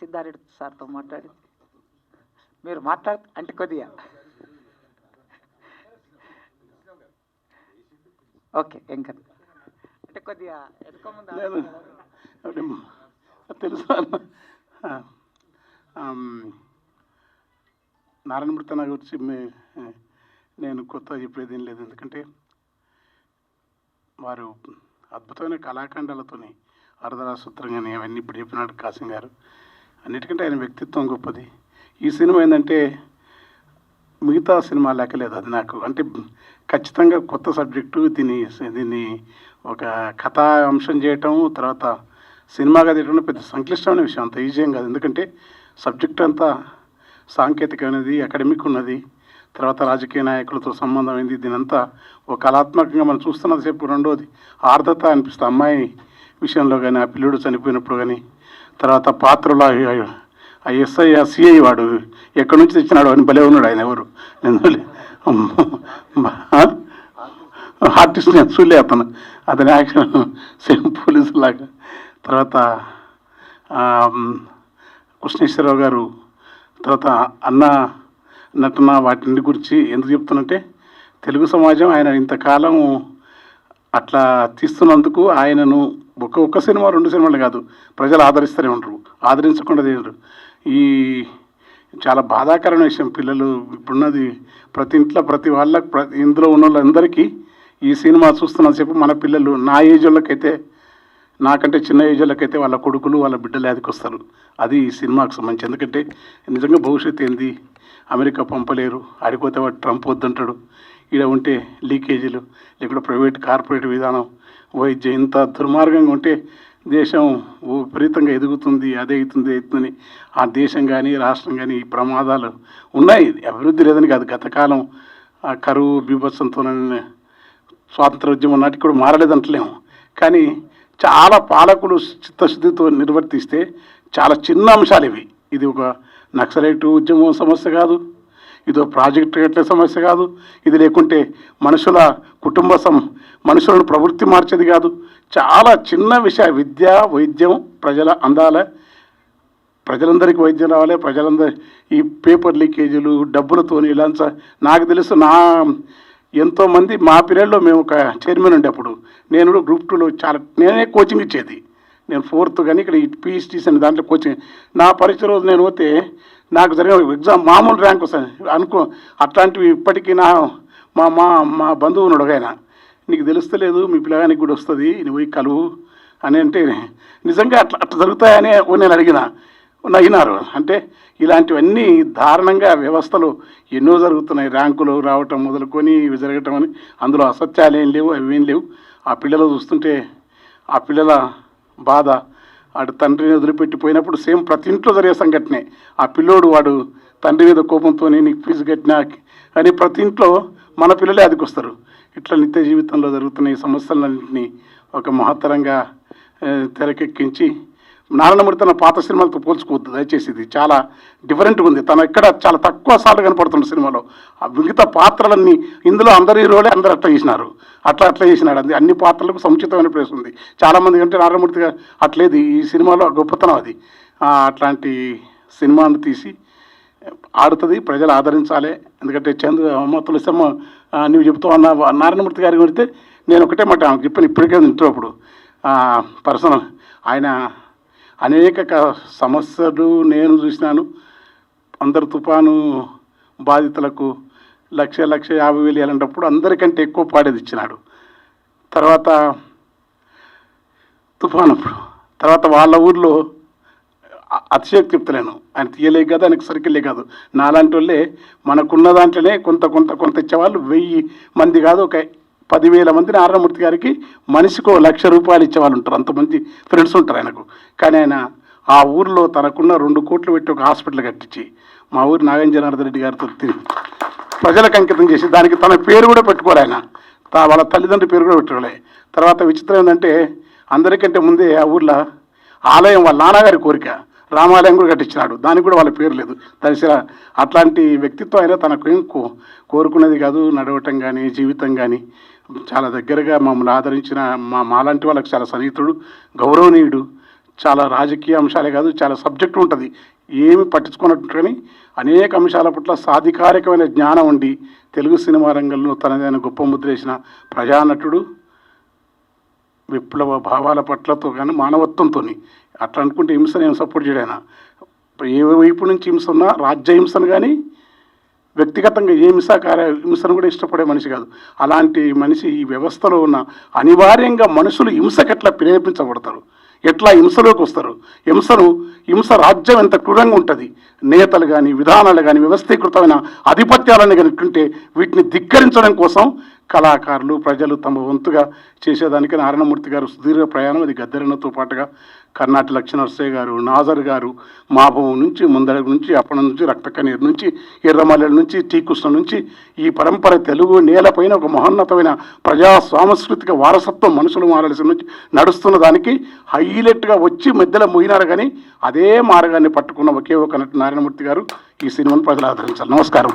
సిద్ధారెడ్డి సార్తో మాట్లాడి మీరు మాట్లాడ అంటే కొద్దిగా. ఓకే కాదు అంటే కొద్దిగా ఎదుక ముందు లేదు. అంటే తెలుసు నారాయణమూర్తి నా గురించి నేను కొత్త చెప్పేది ఏం లేదు. ఎందుకంటే వారు అద్భుతమైన కళాఖండాలతోని అర్ధరాసూత్రం కానీ అవన్నీ ఇప్పుడు చెప్పినట్టు కాసిం గారు. అన్నిటికంటే ఆయన వ్యక్తిత్వం గొప్పది. ఈ సినిమా ఏంటంటే మిగతా సినిమా లెక్కలేదు అది నాకు. అంటే ఖచ్చితంగా కొత్త సబ్జెక్టు దీన్ని దీన్ని ఒక కథా అంశం చేయటం తర్వాత సినిమాగా తీయడం పెద్ద సంక్లిష్టమైన విషయం అంత ఈజీ కాదు. ఎందుకంటే సబ్జెక్ట్ అంతా సాంకేతికమైనది అకాడమిక్ ఉన్నది తర్వాత రాజకీయ నాయకులతో సంబంధమైంది. దీనంతా ఒక కళాత్మకంగా మనం చూస్తున్నంతసేపు రెండోది ఆర్ద్రత అనిపిస్తుంది. అమ్మాయి విషయంలో కానీ ఆ పిల్లుడు చనిపోయినప్పుడు కానీ తర్వాత పాత్రలో ఆ- ఎస్ఐ ఆ సిఐ వాడు ఎక్కడి నుంచి తెచ్చినాడు అని భలే ఉన్నాడు ఆయన ఎవరు? నేను ఆర్టిస్ట్ నేను చూలే అతను. అతని యాక్షన్ సేమ్ పోలీసు లాగా. తర్వాత కృష్ణేశ్వరరావు గారు తర్వాత అన్న నటన వాటిని గురించి ఎందుకు చెప్తున్నంటే తెలుగు సమాజం ఆయన ఇంతకాలం అట్లా తీస్తున్నందుకు ఆయనను ఒక ఒక్క సినిమా రెండు సినిమాలు కాదు. ప్రజలు ఆదరిస్తూనే ఉంటారు ఆదరించకుండా తినరు ఈ చాలా బాధాకరమైన విషయం పిల్లలు ఇప్పుడున్నది ప్రతి ఇంట్లో ప్రతి వాళ్ళకి ప్రతి ఇందులో ఉన్న వాళ్ళందరికీ ఈ సినిమా చూస్తున్నంతసేపు మన పిల్లలు నా ఏజ్ వాళ్ళకైతే నాకంటే చిన్న ఏజ్ వాళ్ళకైతే వాళ్ళ కొడుకులు వాళ్ళ బిడ్డలు యాదికొస్తారు. అది ఈ సినిమాకు సంబంధించి. ఎందుకంటే నిజంగా భవిష్యత్తు ఏంది? అమెరికా పంపలేరు. ఆడిపోతే వాడు ట్రంప్ వద్దంటాడు. ఈడ ఉంటే లీకేజీలు లేకుంటే ప్రైవేట్ కార్పొరేట్ విధానం. వైద్యం ఇంత దుర్మార్గంగా ఉంటే దేశం విపరీతంగా ఎదుగుతుంది అదే అవుతుంది అవుతుందని. ఆ దేశం కానీ రాష్ట్రం కానీ ఈ ప్రమాదాలు ఉన్నాయి. అభివృద్ధి లేదని కాదు. గతకాలం ఆ కరువు బీభత్సంతో స్వాతంత్రోద్యమం నాటికి కూడా మారలేదంటలేము కానీ చాలా పాలకులు చిత్తశుద్ధితో నిర్వర్తిస్తే చాలా చిన్న అంశాలు ఇవి. ఇది ఒక నక్సలైట్ ఉద్యమం సమస్య కాదు. ఇదో ప్రాజెక్ట్ కట్టే సమస్య కాదు. ఇది లేకుంటే మనుషుల కుటుంబ సం మనుషులను ప్రవృత్తి మార్చేది కాదు. చాలా చిన్న విషయ విద్య వైద్యం ప్రజల అందాల ప్రజలందరికీ వైద్యం రావాలి. ప్రజలందరి ఈ పేపర్ లీకేజీలు డబ్బులతోని ఇలాంటి నాకు తెలుసు నా ఎంతోమంది మా పీరియడ్లో మేము ఒక చైర్మన్ ఉండే అప్పుడు. నేను గ్రూప్ టూలో చాలా నేనే కోచింగ్ ఇచ్చేది. నేను ఫోర్త్ కానీ ఇక్కడ పిహెచ్డీస్ అని దాంట్లో కోచింగ్. నా పరిచయ రోజు నేను పోతే నాకు జరిగిన ఎగ్జామ్ మామూలు ర్యాంక్ వస్తుంది అనుకో అట్లాంటివి ఇప్పటికీ నా మా మా మా బంధువు ఉన్నాడు ఒక ఆయన. నీకు తెలుస్తలేదు మీ పిల్లగానికి కూడా వస్తుంది నువ్వు పోయి కలువు అని అంటే నిజంగా అట్లా అట్లా జరుగుతాయని ఓ నేను అడిగిన. నగినారు అంటే ఇలాంటివన్నీ దారుణంగా వ్యవస్థలు ఎన్నో జరుగుతున్నాయి. ర్యాంకులు రావటం మొదలుకొని ఇవి జరగటం అని. అందులో అసత్యాలు ఏం లేవు అవి ఏం లేవు. ఆ పిల్లలు చూస్తుంటే ఆ పిల్లల బాధ వాడు తండ్రిని వదిలిపెట్టిపోయినప్పుడు సేమ్ ప్రతి ఇంట్లో జరిగే సంఘటనే. ఆ పిల్లోడు వాడు తండ్రి మీద కోపంతో నీకు ఫీజు కట్టినా అని ప్రతి ఇంట్లో మన పిల్లలే అదికొస్తారు. ఇట్లా నిత్య జీవితంలో జరుగుతున్న ఈ సమస్యలన్నింటినీ ఒక మహత్తరంగా తెరకెక్కించి నారాయణమూర్తి తన పాత సినిమాలతో పోల్చుకోవద్దు దయచేసి ఇది చాలా డిఫరెంట్గా ఉంది. తను ఇక్కడ చాలా తక్కువ సార్లు కనపడుతున్న సినిమాలో. ఆ మిగతా పాత్రలన్నీ ఇందులో అందరి హీరోలే అందరు అట్లా చేసినారు. అట్లా అట్లా చేసినాడు. అది అన్ని పాత్రలకు సముచితమైన ప్లేస్ ఉంది. చాలామంది కంటే నారాయణమూర్తి గారు అట్లేదు. ఈ సినిమాలో గొప్పతనం అది. అట్లాంటి సినిమాను తీసి ఆడుతుంది. ప్రజలు ఆదరించాలి. ఎందుకంటే చంద్ర అమ్మ తులసమ్మ నువ్వు చెప్తావు అన్న నారాయణమూర్తి గారి గురితే నేను ఒకటే మాట ఆమెకు చెప్పాను. ఇప్పటికే అప్పుడు. పర్సనల్ ఆయన అనేక సమస్యలు నేను చూసినాను. అందరు తుఫాను బాధితులకు లక్ష లక్ష యాభై వేలు వెళ్ళినప్పుడు అందరికంటే ఎక్కువ పాడేది ఇచ్చినాడు. తర్వాత తుఫాను అప్పుడు. తర్వాత వాళ్ళ ఊర్లో అ- అతిశయోక్తి చెప్తలేను. ఆయన తీయలే కాదు ఆయనకు సరికెళ్ళే కాదు. నాలాంటి వాళ్ళే మనకున్న దాంట్లోనే కొంత కొంత కొంత ఇచ్చేవాళ్ళు. వెయ్యి మంది కాదు ఒక పదివేల మంది నారాయణమూర్తి గారికి మనిషికో లక్ష రూపాయలు ఇచ్చేవాళ్ళు ఉంటారు. అంతమంది ఫ్రెండ్స్ ఉంటారు ఆయనకు. కానీ ఆయన ఆ ఊర్లో తనకున్న రెండు కోట్లు పెట్టి ఒక హాస్పిటల్ కట్టించి మా ఊరు నాగం జనార్దన్ రెడ్డి గారితో ప్రజలకు అంకితం చేసి దానికి తన పేరు కూడా పెట్టుకోలే ఆయన. తా- వాళ్ళ తల్లిదండ్రుల పేరు కూడా పెట్టుకోలే తర్వాత విచిత్రం ఏంటంటే అందరికంటే ముందే ఆ ఊర్లో ఆలయం వాళ్ళ నాన్నగారి కోరిక. రామాలయం కూడా కట్టించినాడు. దానికి కూడా వాళ్ళ పేరు లేదు. దశ అట్లాంటి వ్యక్తిత్వం అయినా తనకు ఏం కో కోరుకున్నది కాదు. నడవటం కానీ జీవితం కానీ చాలా దగ్గరగా మమ్మల్ని ఆదరించిన మా మాలాంటి వాళ్ళకి చాలా సన్నిహితుడు గౌరవనీయుడు చాలా రాజకీయ అంశాలే కాదు చాలా సబ్జెక్ట్ ఉంటుంది. ఏమి పట్టించుకున్నట్టు కానీ అనేక అంశాల పట్ల సాధికారికమైన జ్ఞానం ఉండి తెలుగు సినిమా రంగంలో తనదైన గొప్ప ముద్ర వేసిన ప్రజానటుడు విప్లవ భావాల పట్లతో కానీ మానవత్వంతో అట్లా అనుకుంటే హింసను ఏం సపోర్ట్ చేయడాయన ఏ వైపు నుంచి హింస ఉన్నా రాజ్య హింసను కానీ వ్యక్తిగతంగా ఏ హింసా హింసను కూడా ఇష్టపడే మనిషి కాదు. అలాంటి మనిషి ఈ వ్యవస్థలో ఉన్న అనివార్యంగా మనుషులు హింసకు ఎట్లా ప్రేరేపించబడతారు? ఎట్లా హింసలోకి వస్తారు? హింసను హింస రాజ్యం ఎంత క్రూరంగా ఉంటుంది? నేతలు కానీ విధానాలు కానీ వ్యవస్థీకృతమైన ఆధిపత్యాలను కనుక్కుంటే వీటిని ధిక్కరించడం కోసం కళాకారులు ప్రజలు తమ వంతుగా చేసేదానికి నారాయణమూర్తి గారు సుదీర్ఘ ప్రయాణం. అది గద్దెరన్నతో పాటుగా కర్ణాటి లక్ష్మణరసయ్య గారు నాజర్ గారు మాభవం నుంచి ముందర నుంచి అప్పటి నుంచి రక్తకనీరు నుంచి ఎర్రమల్లెల నుంచి టీకృష్ణ నుంచి ఈ పరంపర తెలుగు నేలపైన ఒక మహోన్నతమైన ప్రజా సాంస్కృతిక వారసత్వం మనుషులు మారాల్సిన నుంచి నడుస్తున్న దానికి హైలైట్గా వచ్చి మధ్యలో మోయినారు కానీ అదే మార్గాన్ని పట్టుకున్న ఒకే ఒక నటి నారాయణమూర్తి గారు ఈ సినిమాను ప్రజలు ఆదరించాలి. నమస్కారం.